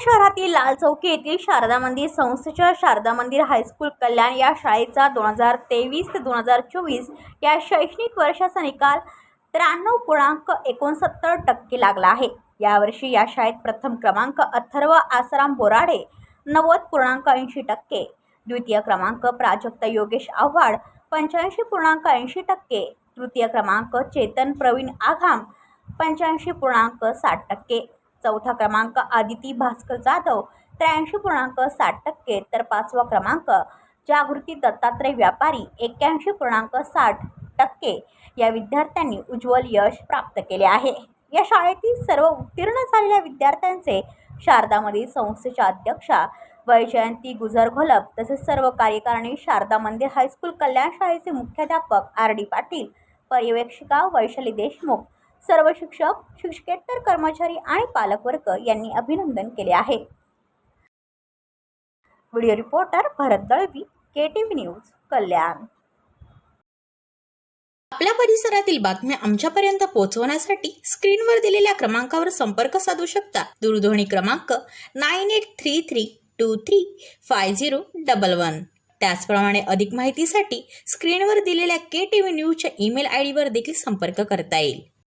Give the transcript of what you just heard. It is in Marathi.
शहरातील लाल चौकी येथील शारदा मंदिर संस्थेच्या शारदा मंदिर हायस्कूल कल्याण या शाळेचा दोन हजार तेवीस ते दोन हजार चोवीस या शैक्षणिक वर्षाचा निकाल त्र्याण्णव पूर्णांक एकोणसत्तर टक्के लागला आहे. यावर्षी या शाळेत प्रथम क्रमांक अथर्व आसाराम बोराडे नव्वद पूर्णांक ऐंशी टक्के द्वितीय क्रमांक प्राजक्ता योगेश आव्हाड पंच्याऐंशी पूर्णांक ऐंशी टक्के तृतीय क्रमांक चेतन प्रवीण आघाम पंच्याऐंशी पूर्णांक साठ टक्के. चौथा क्रमांक आदिती भास्कर जाधव त्र्याऐंशी पूर्णांक साठ टक्के तर पाचवा क्रमांक जागृती दत्तात्रय व्यापारी एक्क्याऐंशी पूर्णांक साठ टक्के. या विद्यार्थ्यांनी उज्ज्वल यश प्राप्त केले आहे. या शाळेतील सर्व उत्तीर्ण झालेल्या विद्यार्थ्यांचे शारदामधील संस्थेच्या अध्यक्षा वैजयंती गुजर घोलप तसेच सर्व कार्यकारिणी शारदा मंदिर हायस्कूल कल्याण शाळेचे मुख्याध्यापक आर डी पाटील पर्यवेक्षिका वैशाली देशमुख सर्व शिक्षक शिक्षकेतर कर्मचारी आणि पालकवर्ग यांनी अभिनंदन केले आहे. Video reporter Bharat Dalvi K T V news Kalyan. आपल्या परिसरातील बातम्या आमच्यापर्यंत पोहोचवण्यासाठी स्क्रीनवर दिलेल्या क्रमांकावर संपर्क साधू शकता. दूरध्वनी क्रमांक nine eight three three two three five zero double one. त्याचप्रमाणे अधिक माहितीसाठी स्क्रीनवर दिलेल्या के टी व्ही न्यूजच्या ईमेल आय डीवर देखील संपर्क करता येईल.